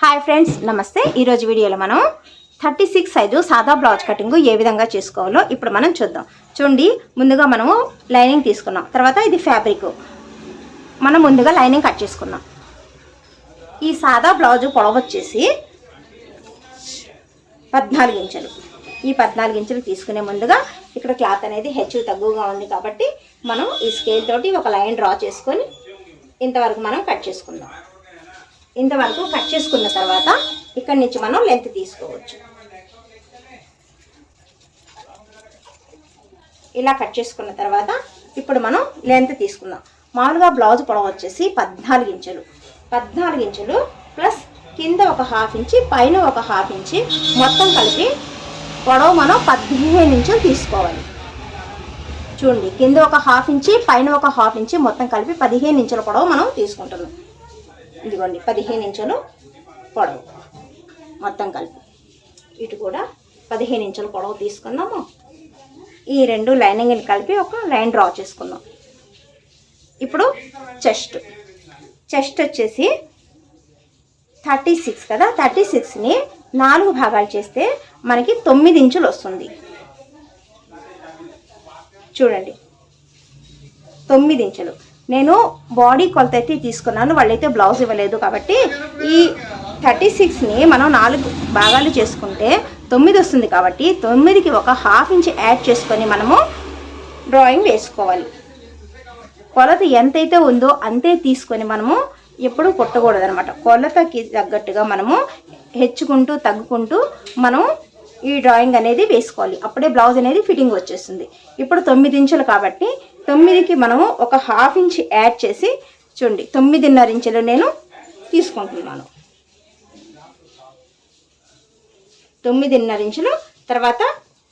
Hi friends నమస్తే. ఈరోజు వీడియోలో మనం థర్టీ సిక్స్ సైజు సాదా బ్లౌజ్ కటింగ్ ఏ విధంగా చేసుకోవాలో ఇప్పుడు మనం చూద్దాం. చూడండి ముందుగా మనము లైనింగ్ తీసుకున్నాం. తర్వాత ఇది ఫ్యాబ్రిక్. మనం ముందుగా లైనింగ్ కట్ చేసుకున్నాం. ఈ సాదా బ్లౌజ్ పొడవు వచ్చేసి పద్నాలుగు ఇంచులు. ఈ పద్నాలుగు ఇంచులు తీసుకునే ముందుగా ఇక్కడ క్లాత్ అనేది హెచ్చు తక్కువగా ఉంది కాబట్టి మనం ఈ స్కేల్ తోటి ఒక లైన్ డ్రా చేసుకొని ఇంతవరకు మనం కట్ చేసుకుందాం. ఇంతవరకు కట్ చేసుకున్న తర్వాత ఇక్కడి నుంచి మనం లెంత్ తీసుకోవచ్చు. ఇలా కట్ చేసుకున్న తర్వాత ఇప్పుడు మనం లెంత్ తీసుకుందాం. మామూలుగా బ్లౌజ్ పొడవు వచ్చేసి పద్నాలుగు ఇంచులు. పద్నాలుగు ఇంచులు ప్లస్ కింద ఒక హాఫ్ ఇంచి పైన ఒక హాఫ్ ఇంచి మొత్తం కలిపి పొడవు మనం పదిహేను ఇంచులు తీసుకోవాలి. చూడండి కింద ఒక హాఫ్ ఇంచి పైన ఒక హాఫ్ ఇంచి మొత్తం కలిపి పదిహేను ఇంచుల పొడవు మనం తీసుకుంటున్నాం. ఇదిగోండి పదిహేను ఇంచులు పొడవు. మొత్తం కలిపి. ఇటు కూడా పదిహేను ఇంచుల పొడవు తీసుకున్నాము ఈ రెండు లైనింగ్ని కలిపి ఒక లైన్ డ్రా చేసుకుందాం. ఇప్పుడు చెస్ట్. చెస్ట్ వచ్చేసి థర్టీ సిక్స్ కదా? థర్టీ సిక్స్ని నాలుగు భాగాలు చేస్తే మనకి తొమ్మిది ఇంచులు వస్తుంది. చూడండి. తొమ్మిది ఇంచులు. నేను బాడీ కొలత అయితే తీసుకున్నాను వాళ్ళైతే బ్లౌజ్ ఇవ్వలేదు కాబట్టి ఈ థర్టీ సిక్స్ని మనం నాలుగు భాగాలు చేసుకుంటే తొమ్మిది వస్తుంది కాబట్టి తొమ్మిదికి ఒక హాఫ్ ఇంచ్ యాడ్ చేసుకొని మనము డ్రాయింగ్ వేసుకోవాలి. కొలత ఎంతైతే ఉందో అంతే తీసుకొని మనము ఎప్పుడు కొట్టకూడదు అనమాట కొలతకి తగ్గట్టుగా మనము హెచ్చుకుంటూ తగ్గుకుంటూ మనం ఈ డ్రాయింగ్ అనేది వేసుకోవాలి. అప్పుడే బ్లౌజ్ అనేది ఫిట్టింగ్ వచ్చేస్తుంది. ఇప్పుడు తొమ్మిది ఇంచులు కాబట్టి తొమ్మిదికి మనము ఒక హాఫ్ ఇంచ్ యాడ్ చేసి చూడండి తొమ్మిదిన్నర ఇంచులు నేను తీసుకుంటున్నాను. తొమ్మిదిన్నర ఇంచులు తర్వాత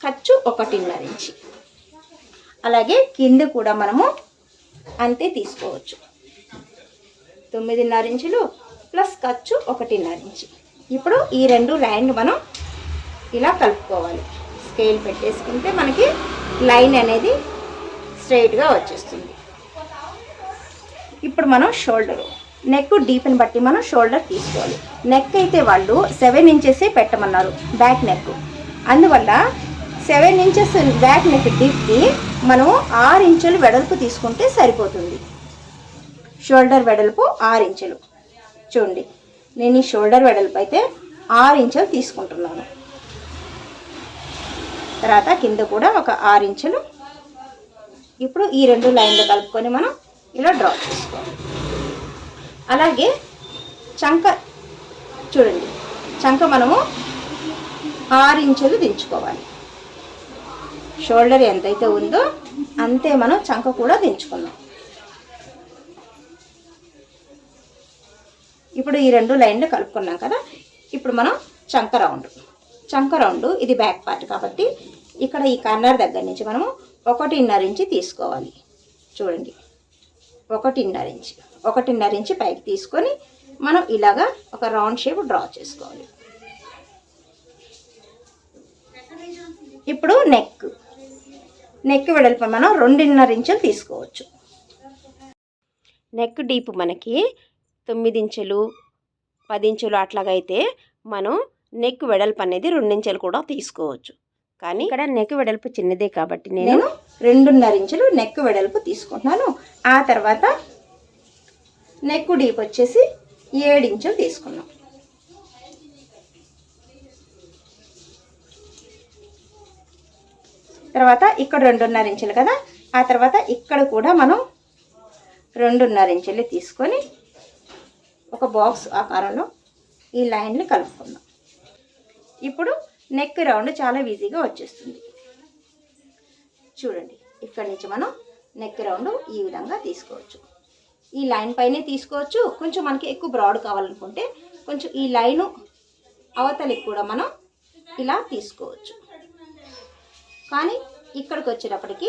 ఖర్చు ఒకటిన్నర ఇంచి. అలాగే కింద కూడా మనము అంతే తీసుకోవచ్చు. తొమ్మిదిన్నర ఇంచులు ప్లస్ ఖర్చు ఒకటిన్నర ఇంచి. ఇప్పుడు ఈ రెండు లైన్లు మనం ఇలా కలుపుకోవాలి. స్కేల్ పెట్టేసుకుంటే మనకి లైన్ అనేది స్ట్రైట్గా వచ్చేస్తుంది. ఇప్పుడు మనం షోల్డర్. నెక్ డీప్ని బట్టి మనం షోల్డర్ తీసుకోవాలి. నెక్ అయితే వాళ్ళు సెవెన్ ఇంచెసే పెట్టమన్నారు బ్యాక్ నెక్. అందువల్ల సెవెన్ ఇంచెస్ బ్యాక్ నెక్ డీప్కి మనం ఆరు ఇంచులు వెడల్పు తీసుకుంటే సరిపోతుంది. షోల్డర్ వెడల్పు ఆరు ఇంచులు. చూడండి నేను ఈ షోల్డర్ వెడల్పు అయితే ఆరు ఇంచులు తీసుకుంటున్నాను. తర్వాత కింద కూడా ఒక ఆరు ఇంచులు ఇప్పుడు ఈ రెండు లైన్లు కలుపుకొని మనం ఇలా డ్రా చేసుకోవాలి. అలాగే చంక చూడండి చంక మనము ఆరు ఇంచులు దించుకోవాలి. షోల్డర్ ఎంతైతే ఉందో అంతే మనం చంక కూడా దించుకుందాం. ఇప్పుడు ఈ రెండు లైన్లు కలుపుకున్నాం కదా ఇప్పుడు మనం చంక రౌండ్. చంక రౌండ్ ఇది బ్యాక్ పార్ట్ కాబట్టి ఇక్కడ ఈ కార్నర్ దగ్గర నుంచి మనము ఒకటిన్నర ఇంచి తీసుకోవాలి. చూడండి. ఒకటిన్నర ఇంచి. ఒకటిన్నర ఇంచి పైకి తీసుకొని మనం ఇలాగా ఒక రౌండ్ షేప్ డ్రా చేసుకోవాలి. ఇప్పుడు నెక్. నెక్ వెడల్పు మనం రెండున్నర ఇంచులు తీసుకోవచ్చు. నెక్ డీప్ మనకి తొమ్మిది ఇంచులు పది ఇంచులు అట్లాగైతే మనం నెక్ వెడల్పు అనేది రెండించెలు కూడా తీసుకోవచ్చు. కానీ ఇక్కడ నెక్ వెడల్పు చిన్నదే కాబట్టి నేను రెండున్నర ఇంచులు నెక్ వెడల్పు తీసుకుంటున్నాను. ఆ తర్వాత నెక్ డీప్ వచ్చేసి ఏడు ఇంచులు తీసుకున్నాం తర్వాత ఇక్కడ రెండున్నర ఇంచులు కదా ఆ తర్వాత ఇక్కడ కూడా మనం రెండున్నర ఇంచులు తీసుకొని ఒక బాక్స్ ఆకారంలో ఈ లైన్లు కలుపుకుందాం. ఇప్పుడు నెక్ రౌండ్ చాలా ఈజీగా వచ్చేస్తుంది. చూడండి ఇక్కడి నుంచి మనం నెక్ రౌండ్ ఈ విధంగా తీసుకోవచ్చు. ఈ లైన్ పైనే తీసుకోవచ్చు. కొంచెం మనకి ఎక్కువ బ్రాడ్ కావాలనుకుంటే కొంచెం ఈ లైను అవతలికి కూడా మనం ఇలా తీసుకోవచ్చు. కానీ ఇక్కడికి వచ్చేటప్పటికి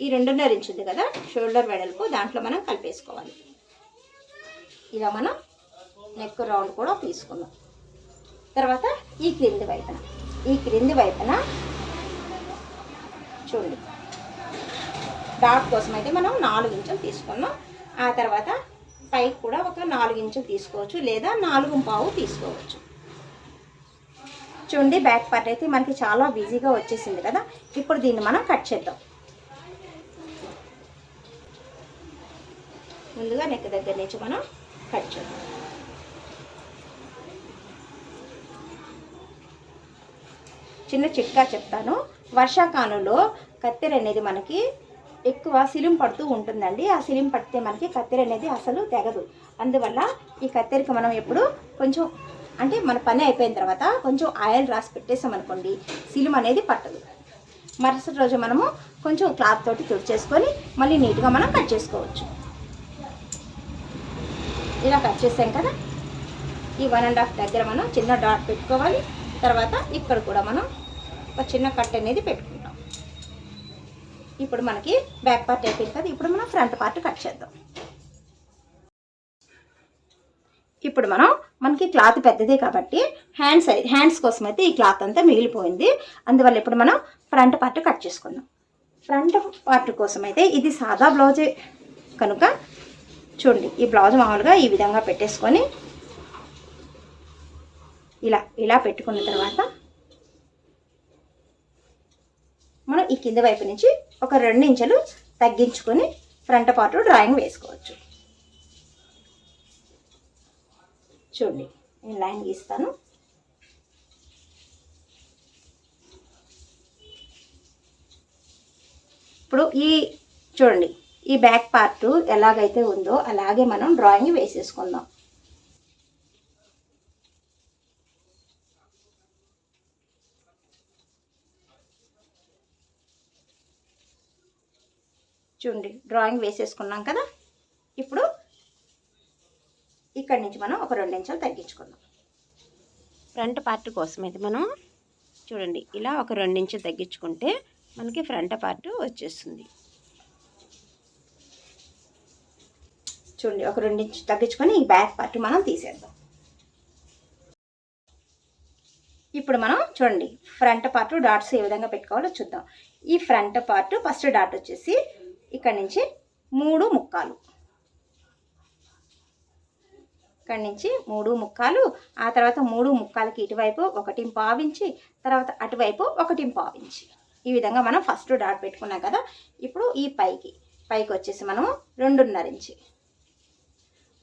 ఈ రెండున్నర ఇంచ్ ఉంది కదా షోల్డర్ వెడల్పు దాంట్లో మనం కలిపేసుకోవాలి. ఇలా మనం నెక్ రౌండ్ కూడా తీసుకుందాం తర్వాత ఈ క్రింది వైపున. ఈ క్రింది వైపున చూడండి. డాట్ కోసం అయితే మనం నాలుగు ఇంచులు తీసుకున్నాం. ఆ తర్వాత పైకి కూడా ఒక నాలుగు ఇంచులు తీసుకోవచ్చు లేదా నాలుగు పావు తీసుకోవచ్చు. చూడండి బ్యాక్ పార్ట్ అయితే మనకి చాలా బిజీగా వచ్చేసింది కదా. ఇప్పుడు దీన్ని మనం కట్ చేద్దాం. ముందుగా నెక్ దగ్గర నుంచి మనం కట్ చేద్దాం. చిన్న చిట్కా చెప్తాను. వర్షాకాలంలో కత్తెర అనేది మనకి ఎక్కువ సిలిం పడుతూ ఉంటుందండి. ఆ సిలిం పడితే మనకి కత్తెర అనేది అసలు తెగదు. అందువల్ల ఈ కత్తెరకి మనం ఎప్పుడు కొంచెం అంటే మన పని అయిపోయిన తర్వాత కొంచెం ఆయిల్ రాసి పెట్టేసామనుకోండి సిలిం అనేది పట్టదు. మరుసటి రోజు మనము కొంచెం క్లాత్ తోటి తుడిచేసుకొని మళ్ళీ నీట్గా మనం కట్ చేసుకోవచ్చు. ఇలా కట్ చేసాం కదా? ఈ వన్ అండ్ హాఫ్ దగ్గర మనం చిన్న డాట్ పెట్టుకోవాలి. తర్వాత ఇక్కడ కూడా మనం ఒక చిన్న కట్ అనేది పెట్టుకుంటాం. ఇప్పుడు మనకి బ్యాక్ పార్ట్ అయిపోయింది. కదా ఇప్పుడు మనం ఫ్రంట్ పార్ట్ కట్ చేద్దాం. ఇప్పుడు మనం మనకి క్లాత్ పెద్దదే కాబట్టి హ్యాండ్స్ హ్యాండ్స్ కోసం అయితే ఈ క్లాత్ అంతా మిగిలిపోయింది. అందువల్ల ఇప్పుడు మనం ఫ్రంట్ పార్ట్ కట్ చేసుకుందాం. ఫ్రంట్ పార్ట్ కోసం అయితే ఇది సాదా బ్లౌజే కనుక చూడండి ఈ బ్లౌజ్ మామూలుగా ఈ విధంగా పెట్టేసుకొని ఇలా ఇలా పెట్టుకున్న తర్వాత మనం ఈ కింద వైపు నుంచి ఒక రెండు ఇంచులు తగ్గించుకొని ఫ్రంట్ పార్ట్ డ్రాయింగ్ వేసుకోవచ్చు. చూడండి నేను లైన్ గీస్తాను. ఇప్పుడు ఈ చూడండి ఈ బ్యాక్ పార్ట్ ఎలాగైతే ఉందో అలాగే మనం డ్రాయింగ్ వేసేసుకుందాం. చూడండి డ్రాయింగ్ వేసేసుకున్నాం కదా? ఇప్పుడు ఇక్కడి నుంచి మనం ఒక రెండు ఇంచులు తగ్గించుకుందాం. ఫ్రంట్ పార్ట్ కోసం అయితే మనం చూడండి ఇలా ఒక రెండించులు తగ్గించుకుంటే మనకి ఫ్రంట్ పార్ట్ వచ్చేస్తుంది. చూడండి ఒక రెండు ఇంచు తగ్గించుకొని ఈ బ్యాక్ పార్ట్ మనం తీసేద్దాం. ఇప్పుడు మనం చూడండి ఫ్రంట్ పార్ట్ డాట్స్ ఏ విధంగా పెట్టుకోవాలో చూద్దాం. ఈ ఫ్రంట్ పార్ట్ ఫస్ట్ డాట్ వచ్చేసి ఇక్కడ నుంచి మూడు ముక్కాలు. ఇక్కడి నుంచి మూడు ముక్కాలు ఆ తర్వాత మూడు ముక్కాలకి ఇటువైపు ఒకటి పావించి తర్వాత అటువైపు ఒకటి పావించి. ఈ విధంగా మనం ఫస్ట్ డాట్ పెట్టుకున్నాం కదా? ఇప్పుడు ఈ పైకి పైకి వచ్చేసి మనము రెండున్నర ఇంచి.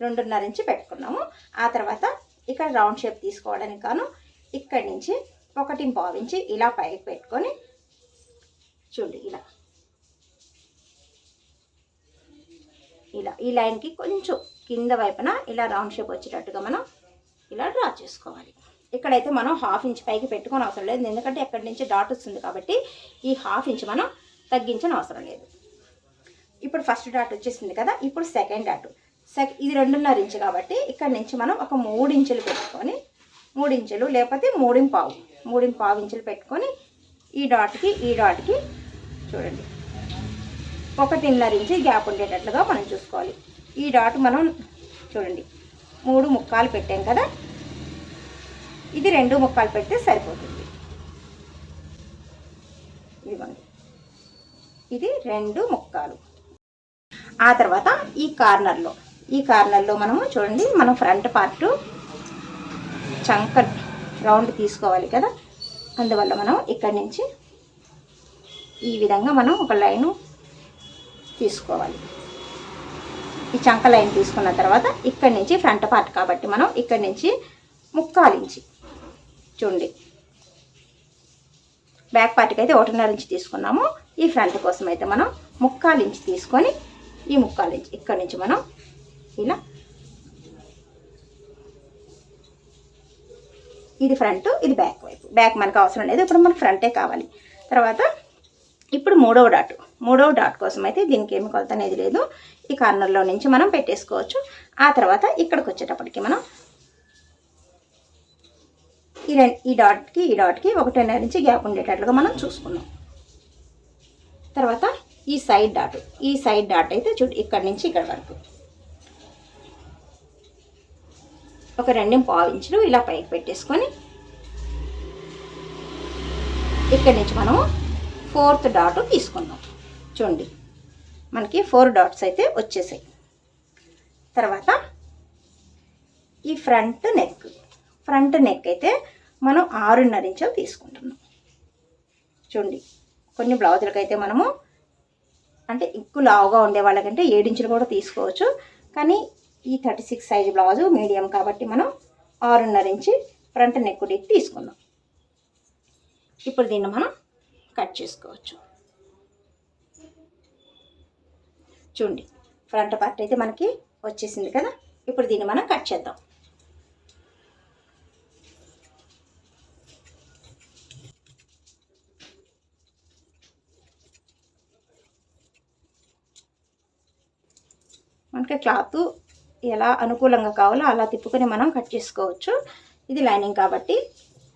రెండున్నర ఇంచి పెట్టుకున్నాము. ఆ తర్వాత ఇక్కడ రౌండ్ షేప్ తీసుకోవడానికి గాను ఇక్కడి నుంచి ఒకటి పావించి ఇలా పైకి పెట్టుకొని చూడండి ఇలా. ఇలా ఈ లైన్కి కొంచెం కింద వైపున ఇలా రౌండ్ షేప్ వచ్చేటట్టుగా మనం ఇలా డ్రా చేసుకోవాలి. ఇక్కడైతే మనం హాఫ్ ఇంచ్ పైకి పెట్టుకొని అవసరం లేదు. ఎందుకంటే ఎక్కడి నుంచి డాట్ వస్తుంది కాబట్టి ఈ హాఫ్ ఇంచ్ మనం తగ్గించని అవసరం లేదు. ఇప్పుడు ఫస్ట్ డాట్ వచ్చేసింది కదా ఇప్పుడు సెకండ్ డాట్ సెక్ ఇది రెండున్నర ఇంచు కాబట్టి ఇక్కడ నుంచి మనం ఒక మూడు ఇంచులు పెట్టుకొని మూడు ఇంచులు లేకపోతే మూడింపావు పావు మూడింపావు పావు ఇంచులు పెట్టుకొని ఈ డాట్కి ఈ డాట్కి చూడండి. ఒకటిన్నర ఇంచి గ్యాప్ ఉండేటట్లుగా మనం చూసుకోవాలి. ఈ డాట్ మనం చూడండి మూడు ముక్కాలు పెట్టాం కదా? ఇది రెండు ముక్కాలు పెడితే సరిపోతుంది. ఇదిగోండి ఇది రెండు ముక్కాలు. ఆ తర్వాత ఈ కార్నర్లో ఈ కార్నర్లో మనము చూడండి మనం ఫ్రంట్ పార్ట్ చంక రౌండ్ తీసుకోవాలి కదా? అందువల్ల మనం ఇక్కడి నుంచి ఈ విధంగా మనం ఒక లైను తీసుకోవాలి. ఈ చంక లైన్ తీసుకున్న తర్వాత ఇక్కడి నుంచి ఫ్రంట్ పార్ట్ కాబట్టి మనం ఇక్కడి నుంచి ముక్కాలించి చూడండి. బ్యాక్ పార్ట్కి అయితే ఒకటిన్నర ఇంచి తీసుకున్నాము. ఈ ఫ్రంట్ కోసం అయితే మనం ముక్కాలించి తీసుకొని ఈ ముక్కాలించి ఇక్కడి నుంచి మనం ఇలా ఇది ఫ్రంట్ ఇది బ్యాక్ వైపు. బ్యాక్ మనకు అవసరం లేదు. ఇప్పుడు మనకు ఫ్రంటే కావాలి. తర్వాత ఇప్పుడు మూడవ డాటు. మూడవ డాట్ కోసం అయితే దీనికి ఏమి కొలత అనేది లేదు. ఈ కార్నర్లో నుంచి మనం పెట్టేసుకోవచ్చు. ఆ తర్వాత ఇక్కడికి వచ్చేటప్పటికి మనం ఈ రెండు ఈ డాట్కి ఈ డాట్కి ఒకటిన్నర నుంచి గ్యాప్ ఉండేటట్లుగా మనం చూసుకున్నాం తర్వాత ఈ సైడ్ డాట్ ఈ సైడ్ డాట్ అయితే చూడు ఇక్కడి నుంచి ఇక్కడ వరకు. ఒక రెండు పావు ఇంచులు ఇలా పైకి పెట్టేసుకొని ఇక్కడి నుంచి మనము ఫోర్త్ డాట్ తీసుకుందాం. చూడండి. మనకి ఫోర్ డాట్స్ అయితే వచ్చేసాయి. తర్వాత ఈ ఫ్రంట్ నెక్. ఫ్రంట్ నెక్ అయితే మనం ఆరున్నర ఇంచు తీసుకుంటున్నాం. చూడండి. కొన్ని బ్లౌజులకు అయితే మనము అంటే ఎక్కువ లావుగా ఉండే వాళ్ళకంటే ఏడించులు కూడా తీసుకోవచ్చు. కానీ ఈ thirty six size blouse medium కాబట్టి మనం ఆరున్నర ఇంచి ఫ్రంట్ నెక్ డీకి తీసుకుందాం. ఇప్పుడు దీన్ని మనం కట్ చేసుకోవచ్చు. చూడండి ఫ్రంట్ పార్ట్ అయితే మనకి వచ్చేసింది కదా? ఇప్పుడు దీన్ని మనం కట్ చేద్దాం. మనకి క్లాత్ ఎలా అనుకూలంగా కావాలో అలా తిప్పుకొని మనం కట్ చేసుకోవచ్చు. ఇది లైనింగ్ కాబట్టి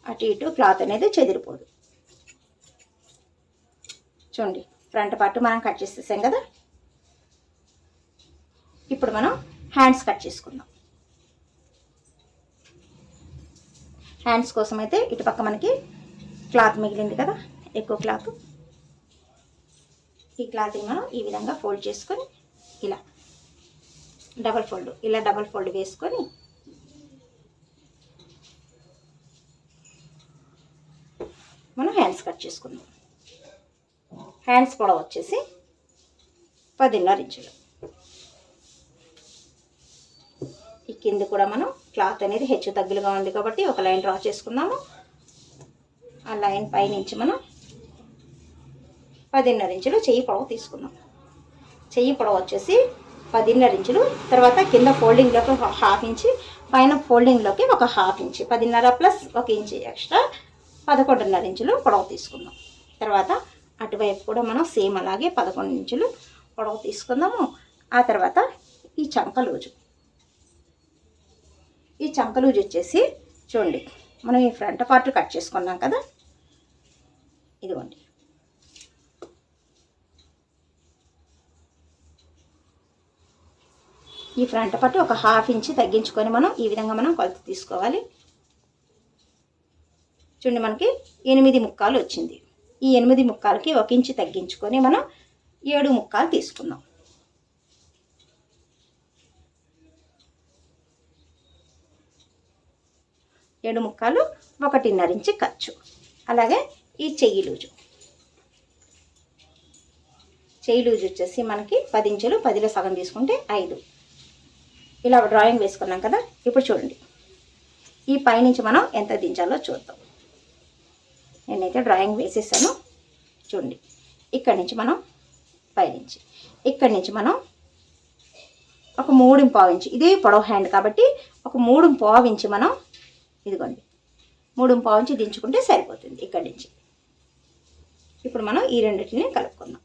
అటు ఇటు క్లాత్ అనేది చెదిరిపోదు. చూడండి ఫ్రంట్ పార్ట్ మనం కట్ చేసేసాం కదా? ఇప్పుడు మనం హ్యాండ్స్ కట్ చేసుకుందాం. హ్యాండ్స్ కోసం అయితే ఇటుపక్క మనకి క్లాత్ మిగిలింది కదా ఎక్కువ క్లాత్ ఈ క్లాత్ని మనం ఈ విధంగా ఫోల్డ్ చేసుకొని ఇలా డబల్ ఫోల్డ్ ఇలా డబల్ ఫోల్డ్ వేసుకొని మనం హ్యాండ్స్ కట్ చేసుకుందాం. హ్యాండ్స్ పొడవ వచ్చేసి పదిన్నర ఇంచులు ఈ కింద కూడా మనం క్లాత్ అనేది హెచ్చు తగ్గులుగా ఉంది కాబట్టి ఒక లైన్ డ్రా చేసుకుందాము. ఆ లైన్ పైనుంచి మనం పదిన్నర ఇంచులు చెయ్యి పొడవు తీసుకుందాం. చెయ్యి పొడవు వచ్చేసి పదిన్నర ఇంచులు తర్వాత కింద ఫోల్డింగ్లోకి ఒక హాఫ్ ఇంచి పైన ఫోల్డింగ్లోకి ఒక హాఫ్ ఇంచి పదిన్నర ప్లస్ ఒక ఇంచి ఎక్స్ట్రా పదకొండున్నర ఇంచులు పొడవు తీసుకుందాం. తర్వాత అటువైపు కూడా మనం సేమ్ అలాగే పదకొండు ఇంచులు పొడవు తీసుకుందాము. ఆ తర్వాత ఈ చంక లూజు. ఈ చంక వచ్చేసి చూడండి. మనం ఈ ఫ్రంట్ పార్ట్ కట్ చేసుకున్నాం కదా? ఇదిగోండి. ఈ ఫ్రంట్ పార్ట్ ఒక హాఫ్ ఇంచ్ తగ్గించుకొని మనం ఈ విధంగా మనం కొలత తీసుకోవాలి. చూడండి మనకి ఎనిమిది ముక్కాలు వచ్చింది. ఈ ఎనిమిది ముక్కాలకి ఒక ఇంచు తగ్గించుకొని మనం ఏడు ముక్కాలు తీసుకుందాం. ఏడు ముక్కాలు ఒకటిన్నర ఇంచి ఖర్చు. అలాగే ఈ చెయ్యి లూజు. చెయ్యి లూజు వచ్చేసి మనకి పది ఇంచులు పదిలో సగం తీసుకుంటే ఐదు. ఇలా డ్రాయింగ్ వేసుకున్నాం కదా ఇప్పుడు చూడండి. ఈ పైనుంచి మనం ఎంత దించాలో చూద్దాం. నేనైతే డ్రాయింగ్ వేసేసాను. చూడండి. ఇక్కడి నుంచి మనం పైనుంచి. ఇక్కడి నుంచి మనం ఒక మూడు పావు ఇంచు. ఇదే పొడవు హ్యాండ్ కాబట్టి ఒక మూడు పావు ఇంచి మనం ఇదిగోండి. మూడు పావుంచి దించుకుంటే సరిపోతుంది ఇక్కడి నుంచి. ఇప్పుడు మనం ఈ రెండింటిని కలుపుకుందాం.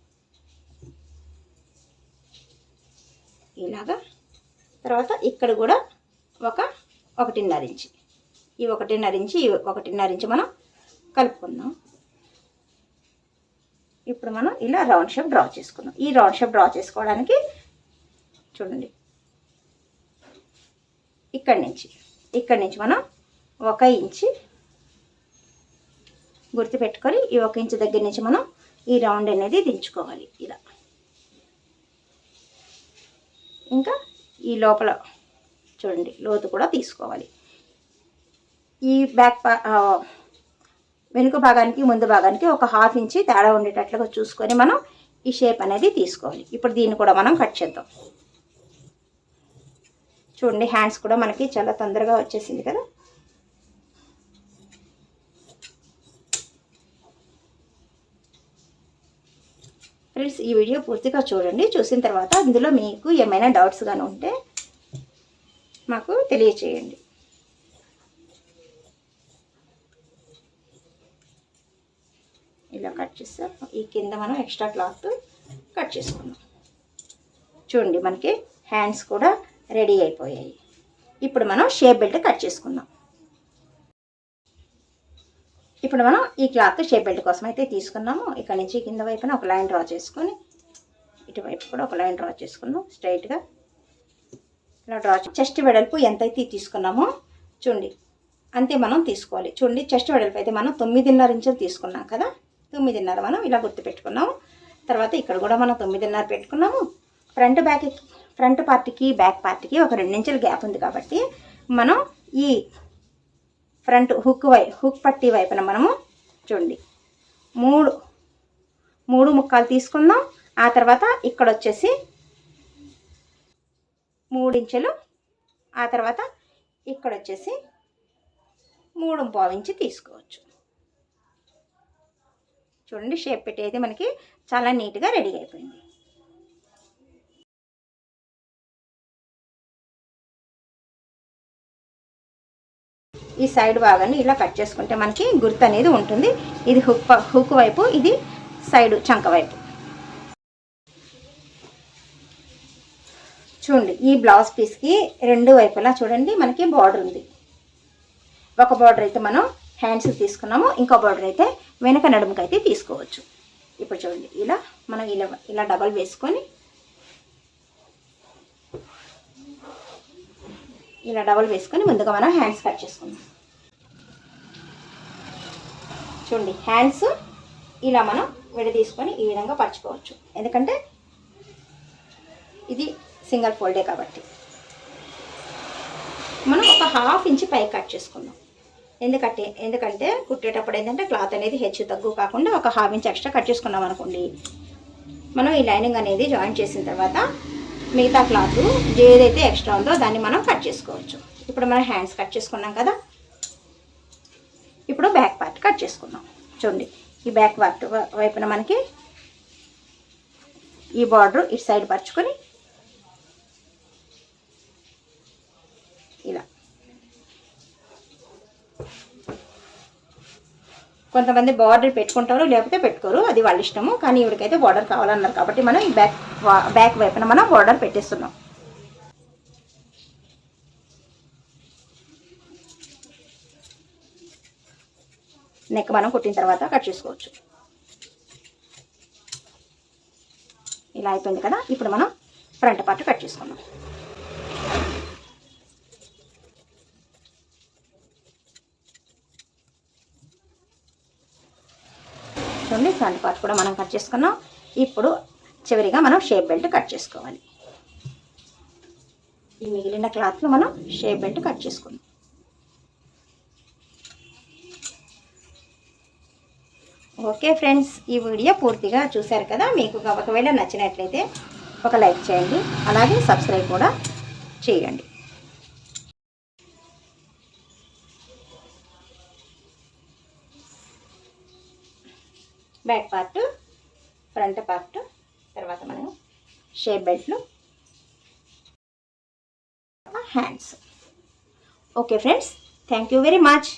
ఇలాగా. తర్వాత ఇక్కడ కూడా ఒక ఒకటిన్నర ఇంచి. ఈ ఒకటిన్నర ఇంచి ఈ ఒకటిన్నర ఇంచి మనం కలుపుకుందాం. ఇప్పుడు మనం ఇలా రౌండ్ షేప్ డ్రా చేసుకుందాం. ఈ రౌండ్ షేప్ డ్రా చేసుకోవడానికి చూడండి. ఇక్కడి నుంచి. ఇక్కడి నుంచి మనం ఒక ఇంచి గుర్తుపెట్టుకొని ఈ ఒక ఇంచు దగ్గర నుంచి మనం ఈ రౌండ్ అనేది దించుకోవాలి. ఇలా. ఇంకా ఈ లోపల చూడండి లోతు కూడా తీసుకోవాలి. ఈ బ్యాక్ వెనుక భాగానికి ముందు భాగానికి ఒక హాఫ్ ఇంచి తేడా ఉండేటట్లుగా చూసుకొని మనం ఈ షేప్ అనేది తీసుకోవాలి. ఇప్పుడు దీన్ని కూడా మనం కట్ చేద్దాం. చూడండి హ్యాండ్స్ కూడా మనకి చాలా తొందరగా వచ్చేసింది కదా. ఫ్రెండ్స్ ఈ వీడియో పూర్తిగా చూడండి. చూసిన తర్వాత ఇందులో మీకు ఏమైనా డౌట్స్ కానీ ఉంటే మాకు తెలియచేయండి. ఇలా కట్ చేస్తాం. ఈ కింద మనం ఎక్స్ట్రా క్లాత్ కట్ చేసుకుందాం. చూడండి మనకి హ్యాండ్స్ కూడా రెడీ అయిపోయాయి. ఇప్పుడు మనం షేప్ బెల్ట్ కట్ చేసుకుందాం. ఇప్పుడు మనం ఈ క్లాత్ షేప్ బెల్ట్ కోసం అయితే తీసుకున్నాము. ఇక్కడ నుంచి కింద వైపున ఒక లైన్ డ్రా చేసుకొని ఇటువైపు కూడా ఒక లైన్ డ్రా చేసుకున్నాం స్ట్రైట్గా ఇలా డ్రా చెస్ట్ వెడల్పు ఎంతైతే తీసుకున్నామో చూడండి అంతే మనం తీసుకోవాలి. చూడండి చెస్ట్ వెడల్పు అయితే మనం తొమ్మిదిన్నర ఇంచులు తీసుకున్నాం కదా తొమ్మిదిన్నర మనం ఇలా గుర్తు పెట్టుకున్నాము తర్వాత ఇక్కడ కూడా మనం తొమ్మిదిన్నర పెట్టుకున్నాము. ఫ్రంట్ బ్యాక్ ఫ్రంట్ పార్ట్కి బ్యాక్ పార్ట్కి ఒక రెండు ఇంచుల గ్యాప్ ఉంది కాబట్టి మనం ఈ ఫ్రంట్ హుక్ వై హుక్ పట్టి వైపున మనము చూడండి. మూడు మూడు ముక్కలు తీసుకుందాం. ఆ తర్వాత ఇక్కడ వచ్చేసి మూడించెలు ఆ తర్వాత ఇక్కడ వచ్చేసి మూడు పావించి తీసుకోవచ్చు. చూడండి షేప్ పెట్టేది మనకి చాలా నీట్గా రెడీ అయిపోయింది. ఈ సైడ్ భాగాన్ని ఇలా కట్ చేసుకుంటే మనకి గుర్తు అనేది ఉంటుంది. ఇది హుక్ హుక్ వైపు ఇది సైడ్ చంక వైపు. చూడండి ఈ బ్లౌజ్ పీస్కి రెండు వైపులా చూడండి మనకి బార్డర్ ఉంది. ఒక బార్డర్ అయితే మనం హ్యాండ్స్ తీసుకున్నాము ఇంకో బార్డర్ అయితే వెనక నడుముకి అయితే తీసుకోవచ్చు. ఇప్పుడు చూడండి ఇలా మనం ఇలా ఇలా డబల్ వేసుకొని ఇలా డబల్ వేసుకొని ముందుగా మనం హ్యాండ్స్ కట్ చేసుకుందాం. చూడండి హ్యాండ్స్ ఇలా మనం విడదీసుకొని ఈ విధంగా పరుచుకోవచ్చు. ఎందుకంటే ఇది సింగల్ ఫోల్డే కాబట్టి. మనం ఒక హాఫ్ ఇంచ్ పై కట్ చేసుకుందాం. ఎందుకంటే ఎందుకంటే కుట్టేటప్పుడు ఏంటంటే క్లాత్ అనేది హెచ్చు తగ్గు కాకుండా ఒక హాఫ్ ఇంచ్ ఎక్స్ట్రా కట్ చేసుకున్నాం అనుకోండి. మనం ఈ లైనింగ్ అనేది జాయిన్ చేసిన తర్వాత మిగతా క్లాత్ ఏదైతే ఎక్స్ట్రా ఉందో దాన్ని మనం కట్ చేసుకోవచ్చు. ఇప్పుడు మనం హ్యాండ్స్ కట్ చేసుకున్నాం కదా? ఇప్పుడు బ్యాక్ పార్ట్ కట్ చేసుకుందాం. చూడండి ఈ బ్యాక్ పార్ట్ వైపున మనకి ఈ బార్డర్ ఇటు సైడ్ పరుచుకొని ఇలా కొంతమంది బార్డర్ పెట్టుకుంటారు లేకపోతే పెట్టుకోరు. అది వాళ్ళ ఇష్టము. కానీ ఇవిడికైతే బార్డర్ కావాలన్నారు కాబట్టి మనం ఈ బ్యాక్ బ్యాక్ వైపున మనం బార్డర్ పెట్టేస్తున్నాం. నెక్ మనం కుట్టిన తర్వాత కట్ చేసుకోవచ్చు. ఇలా అయిపోయింది కదా? ఇప్పుడు మనం ఫ్రంట్ పార్ట్ కట్ చేసుకున్నాం చూడండి ఫ్రంట్ పార్ట్ కూడా మనం కట్ చేసుకున్నాం. ఇప్పుడు చివరిగా మనం షేప్ బెల్ట్ కట్ చేసుకోవాలి. ఈ మిగిలిన క్లాత్లో మనం షేప్ బెల్ట్ కట్ చేసుకుందాం. ఓకే ఫ్రెండ్స్ ఈ వీడియో పూర్తిగా చూశారు కదా? మీకు ఒకవేళ నచ్చినట్లయితే ఒక లైక్ చేయండి. అలాగే సబ్స్క్రైబ్ కూడా చేయండి. బ్యాక్ పార్ట్ ఫ్రంట్ పార్ట్ తర్వాత మనం shape బెల్ట్లు. Hands okay friends thank you very much